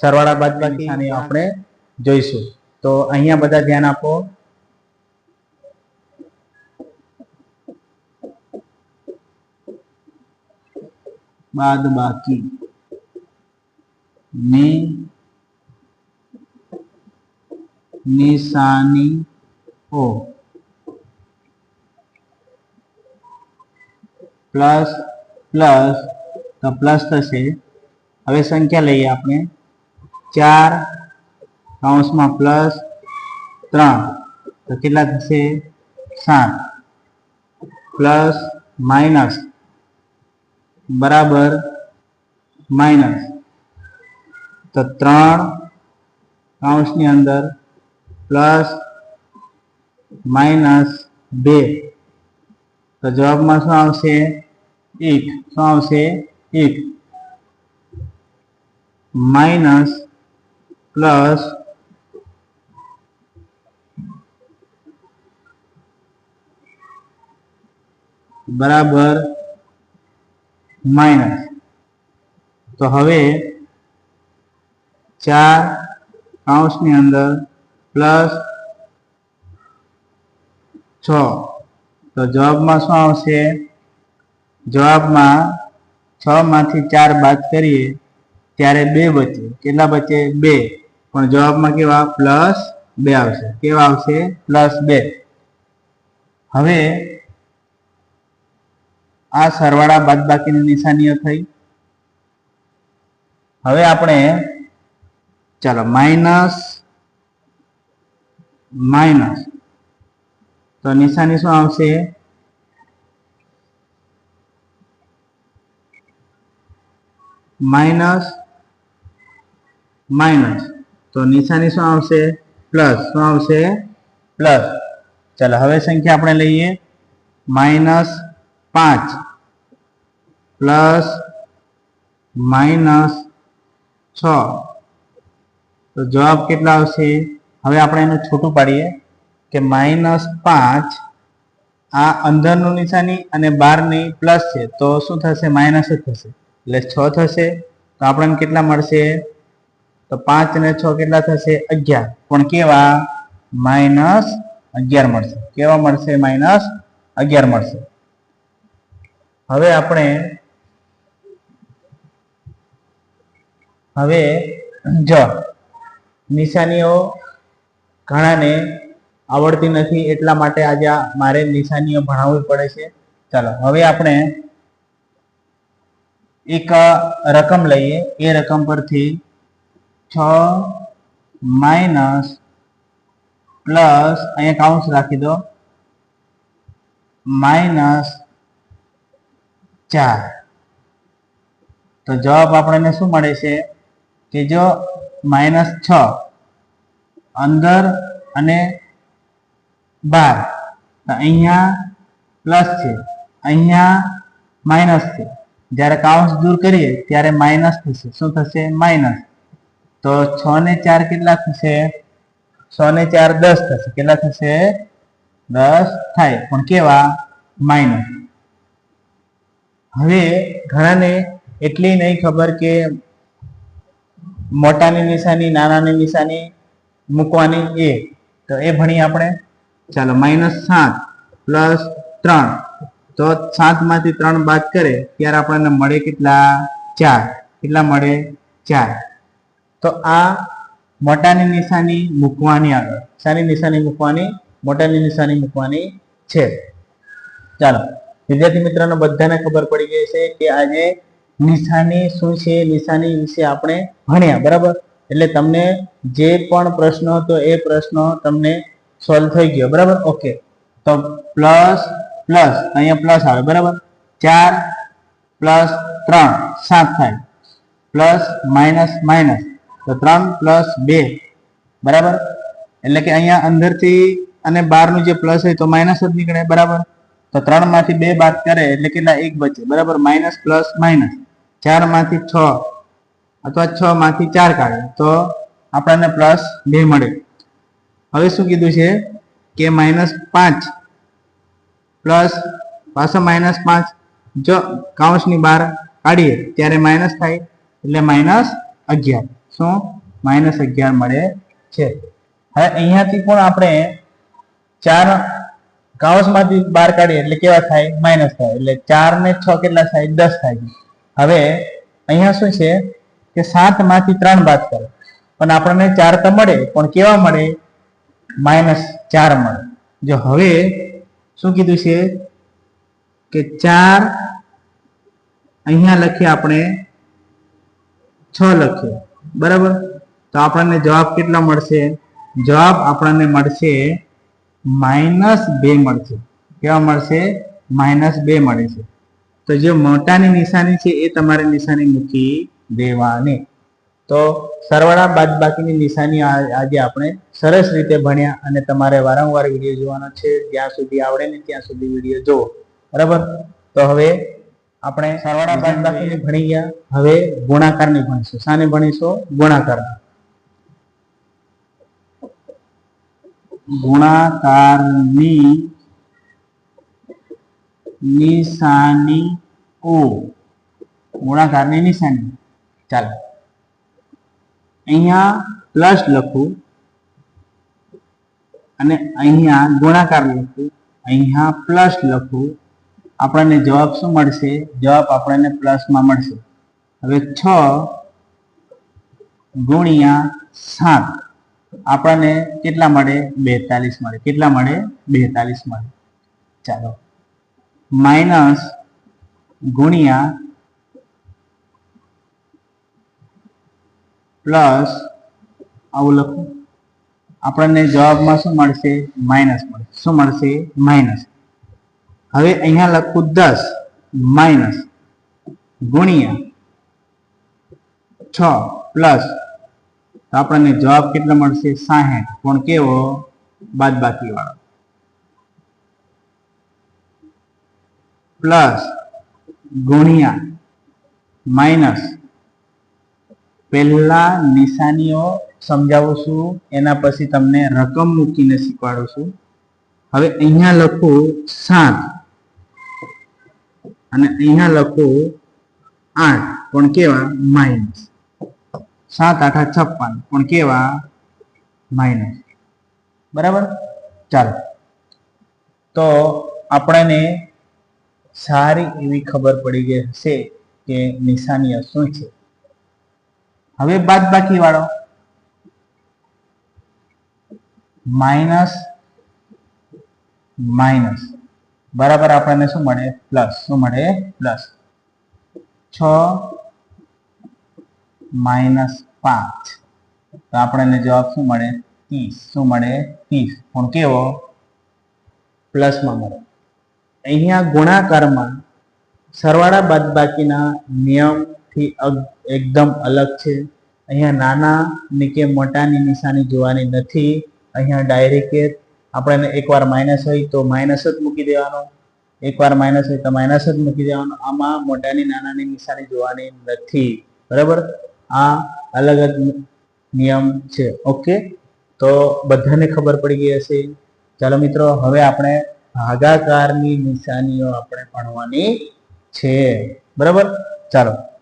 સરવાળા બાદબાકી આની આપણે જોઈશું. તો અહીંયા બધા ધ્યાન આપો. બાદ બાકી. ની નિશાનીઓ પ્લસ પ્લસ તો પ્લસ થશે. હવે સંખ્યા લઈએ આપણે. ચાર કૌંસમાં પ્લસ ત્રણ. તો કેટલા થશે? સાત. Plus minus. બરાબર માઇનસ. તો ત્રણ કૌંસની અંદર પ્લસ માઇનસ બે. તો જવાબમાં શું આવશે? એક. શું આવશે? એક. માઇનસ પ્લસ બરાબર માઇનસ તો હવે ચાર કૌંસની અંદર પ્લસ છ. તો જવાબમાં શું આવશે? જવાબમાં છ માંથી ચાર બાદ કરીએ, ત્યારે બે બચે. કેટલા બચે? બે. પણ જવાબમાં કેવા પ્લસ બે આવશે. કેવા આવશે? પ્લસ બે. હવે આ સરવાળા બાદબાકીની નિશાનીઓ થઈ. હવે આપણે ચાલો માઇનસ માઇનસ. તો નિશાની શું આવશે? Minus minus. તો નિશાની શું આવશે? પ્લસ. શું આવશે? પ્લસ. ચાલો, હવે સંખ્યા આપણે લઈએ. માઇનસ પાંચ. પ્લસ માઇનસ છ. તો જવાબ કેટલા આવશે? હવે આપણે એનું છૂટું પાડીએ કે માઇનસ પાંચ આ અંદરનું નિશાની અને બહારની પ્લસ છે. તો શું થશે? માઇનસ જ થશે. એટલે છ થશે. તો આપણને કેટલા મળશે? તો પાંચ ને છ કેટલા થશે? અગિયાર. પણ કેવા? માઇનસ અગિયાર મળશે. કેવા મળશે? માઇનસ અગિયાર મળશે. હવે આપણે હવે જ નિશાનીઓ ઘણાને આવડતી નથી, એટલા માટે આજે મારે નિશાનીઓ ભણાવવી પડે છે. ચાલો, હવે આપણે એક રકમ લઈએ. એ રકમ પરથી છ માઇનસ પ્લસ, અહીંયા કાઉન્સ રાખી દો. માઇનસ ચાર. તો જવાબ આપણને શું મળે છે? કે જો માઇનસ છ અંદર અને બાર અહીંયા પ્લસ છે, અહીંયા માઇનસ છે. જ્યારે કાઉન્સ દૂર કરીએ, ત્યારે માઇનસ થશે. શું થશે? માઇનસ તો છ ને ચાર કેટલા થશે? છ ને ચાર દસ થશે. કેટલા થશે? દસ થાય. પણ કેવા? માઇનસ હવે ઘણાને એટલી નહીં ખબર કે મોટાની નિશાની, નાનાની નિશાની મૂકવાની એ. તો એ ભણી આપણે. ચાલો માઇનસ સાત પ્લસ ત્રણ. તો સાતમાંથી ત્રણ બાદ કરે, ત્યારે આપણને મળે કેટલા? ચાર. કેટલા મળે? ચાર. તો આ મોટાની નિશાની મૂકવાની આગળ. શાની નિશાની મૂકવાની? મોટાની નિશાની મૂકવાની છે. ચાલો, વિદ્યાર્થી મિત્રોને બધાને ખબર પડી ગઈ છે કે આજે નિશાની શું છે? નિશાની વિશે આપણે ભણ્યા, બરાબર? એટલે તમને જે પણ પ્રશ્ન હતો એ પ્રશ્ન તમને સોલ્વ થઈ ગયો, બરાબર? ઓકે તો પ્લસ પ્લસ અહીંયા પ્લસ આવે, બરાબર? ચાર પ્લસ ત્રણ, સાત થાય. પ્લસ માઇનસ માઇનસ તો ત્રણ પ્લસ બે. બરાબર? એટલે કે અહીંયા અંદરથી અને બહારનું જે પ્લસ હોય તો માઇનસ જ નીકળે, બરાબર? તો ત્રણમાંથી બે બાદ કરે એટલે કેટલા? એક બચે. બરાબર? માઇનસ પ્લસ માઇનસ ચારમાંથી છ અથવા છ માંથી ચાર કાઢે. તો આપણને પ્લસ બે મળે. હવે શું કીધું છે? કે માઇનસ પાંચ પ્લસ પાછો માઇનસ પાંચ. જો કાઉન્સની બહાર કાઢીએ, ત્યારે માઇનસ થાય. એટલે માઇનસ અગિયાર. શું? માઇનસ અગિયાર મળે છે. હવે અહીંયાથી પણ આપણે ચાર કાઉસમાંથી બહાર કાઢીએ એટલે કેવા થાય? માઇનસ થાય. એટલે ચાર ને છ કેટલા થાય? દસ થાય. હવે અહીંયા શું છે કે સાતમાંથી ત્રણ બાદ કરો. પણ આપણને ચાર તો મળે. પણ કેવા મળે? માઇનસ ચાર મળે. જો હવે શું કીધું છે? કે ચાર અહીંયા લખીએ આપણે, છ લખીએ. બરાબર? તો આપણને જવાબ કેટલો મળશે? જવાબ આપણને મળશે માઇનસ બે મળશે. કેવા મળશે? માઇનસ બે મળે છે. તો જે મોટાની નિશાની છે એ તમારે નિશાની મૂકી દેવાની. તો સરવાળા બાદ બાકીની નિશાની આજે આપણે સરસ રીતે ભણ્યા અને તમારે વારંવાર વીડિયો જોવાનો છે. જ્યાં સુધી આવડે ને ત્યાં સુધી વીડિયો જુઓ. બરાબર? તો હવે આપણે સરવાળા બાદબાકીની ભણી ગયા. હવે ગુણાકારની ભણીશું. સાને ભણીશું? ગુણાકાર. ગુણાકારની નિશાની ઓ. ગુણાકારની નિશાની. ચાલો. અહીંયા પ્લસ લખું. અને અહીંયા ગુણાકાર લખું. અહીંયા પ્લસ લખું. આપણને જવાબ શું મળશે? જવાબ આપણને પ્લસમાં મળશે. હવે છ ગુણ્યા સાત. આપણને કેટલા મળે? બેતાલીસ મળે. કેટલા મળે? બેતાલીસ મળે. ચાલો. માઇનસ ગુણ્યા પ્લસ આવું લખું. આપણને જવાબમાં શું મળશે? માઇનસ મળશે શું મળશે? માઇનસ હવે અહીંયા લખું દસ માઇનસ ગુણ્યા છ પ્લસ, તો આપણને જવાબ કેટલો મળશે? સાહીઠ. પણ કેવો? બાદ બાકી વાળો પ્લસ, ગુણ્યા માઇનસ પહેલા નિશાનીઓ સમજાવું છું, એના પછી તમને રકમ મૂકીને શીખવાડું છું. હવે અહીંયા લખું સાત. અને અહીંયા લખો આઠ, પણ કેવા? માઇનસ સાત, આઠા છપ્પન, પણ કેવા? માઇનસ બરાબર? ચાલો. તો આપણને સારી એવી ખબર પડી ગઈ હશે કે નિશાનીઓ શું છે. હવે બાદ બાકી વાળો. માઇનસ માઇનસ બરાબર આપણને શું મળે? પ્લસ. શું મળે? પ્લસ. છ માઇનસ પાંચ. તો આપણને જવાબ શું મળે? ત્રીસ. શું મળે? ત્રીસ. પણ કેવો? પ્લસમાં મળે. અહીંયા ગુણાકારમાં સરવાળા બાદબાકીના નિયમથી એકદમ અલગ છે. અહીંયા નાના ની કે મોટાની નિશાની જોવાની નથી. અહીંયા ડાયરેક્ટ આપણને એકવાર માઇનસ હોય તો માઇનસ જ મૂકી દેવાનો. એકવાર માઇનસ હોય તો માઇનસ જ મૂકી દેવાનો. આમાં મોટાની નાનાની નિશાની જોવાની નથી. બરાબર? આ અલગ જ નિયમ છે. ઓકે? તો બધાને ખબર પડી ગઈ હશે. ચાલો મિત્રો, હવે આપણે ભાગાકારની નિશાનીઓ આપણે ભણવાની છે. બરાબર? ચાલો.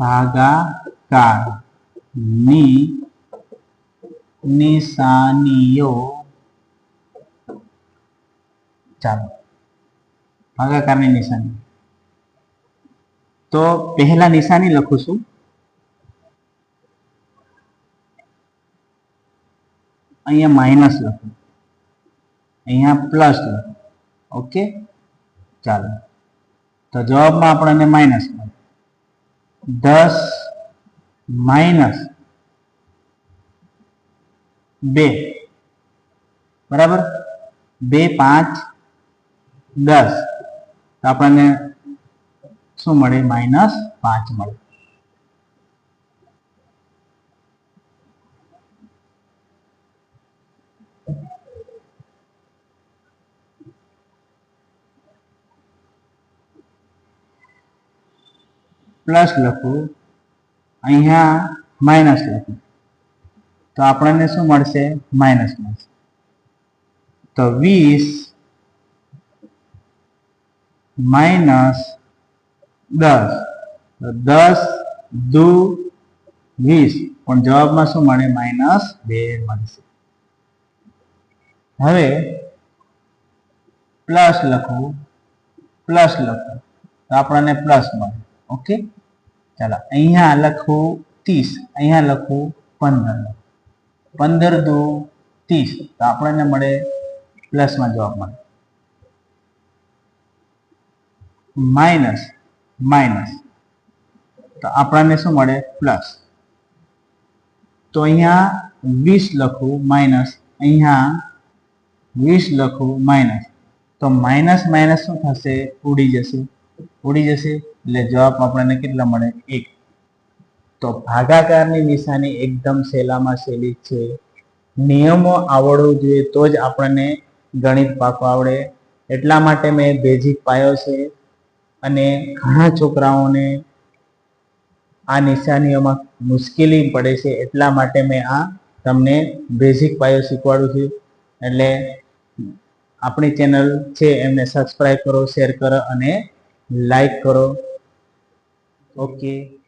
ભાગાકારની નિશાનીઓ. ચાલો, ભાગાકારની નિશાની. તો પહેલા નિશાની લખું છું. અહીંયા માઇનસ લખું. અહીંયા પ્લસ લખું. ઓકે? ચાલો. તો જવાબમાં આપણને માઇનસ મળે. દસ માઇનસ બે. બરાબર? બે પાંચ દસ. આપણને શું મળે? માઇનસ પાંચ મળે. પ્લસ લખું. અહીંયા માઇનસ લખું. તો આપણને શું મળશે? માઇનસ મળશે. તો વીસ માઇનસ દસ. દસ દુ વીસ. પણ જવાબમાં શું મળે? માઇનસ બે મળશે. હવે પ્લસ લખવું પ્લસ લખવું તો આપણને પ્લસ મળે. ઓકે? ચાલો, અહીંયા લખવું ત્રીસ, અહીંયા લખવું પંદર. પંદર દુ ત્રીસ, તો આપણને મળે પ્લસમાં જવાબ મળે. Minus minus. તો આપણને શું મળે? પ્લસ. તો અહીંયા વીસ લખું માઇનસ, અહીંયા વીસ લખું માઇનસ. તો માઇનસ માઇનસ શું થશે? ઉડી જશે. ઉડી જશે. એટલે જવાબ આપણને કેટલા મળે? એક. તો ભાગાકારની નિશાની એકદમ સહેલામાં સહેલી છે. નિયમો આવડવું જોઈએ તો જ આપણને ગણિત પાકો આવડે. એટલા માટે મેં બેઝિક પાયો છે અને ઘણા છોકરાઓને આ નિશાનીઓમાં મુશ્કેલી પડે છે એટલા માટે મેં આ તમને બેઝિક પાયો શીખવાડું છું. એટલે આપણી ચેનલ છે એમને સબસ્ક્રાઈબ કરો શેર કરો અને લાઈક કરો. ઓકે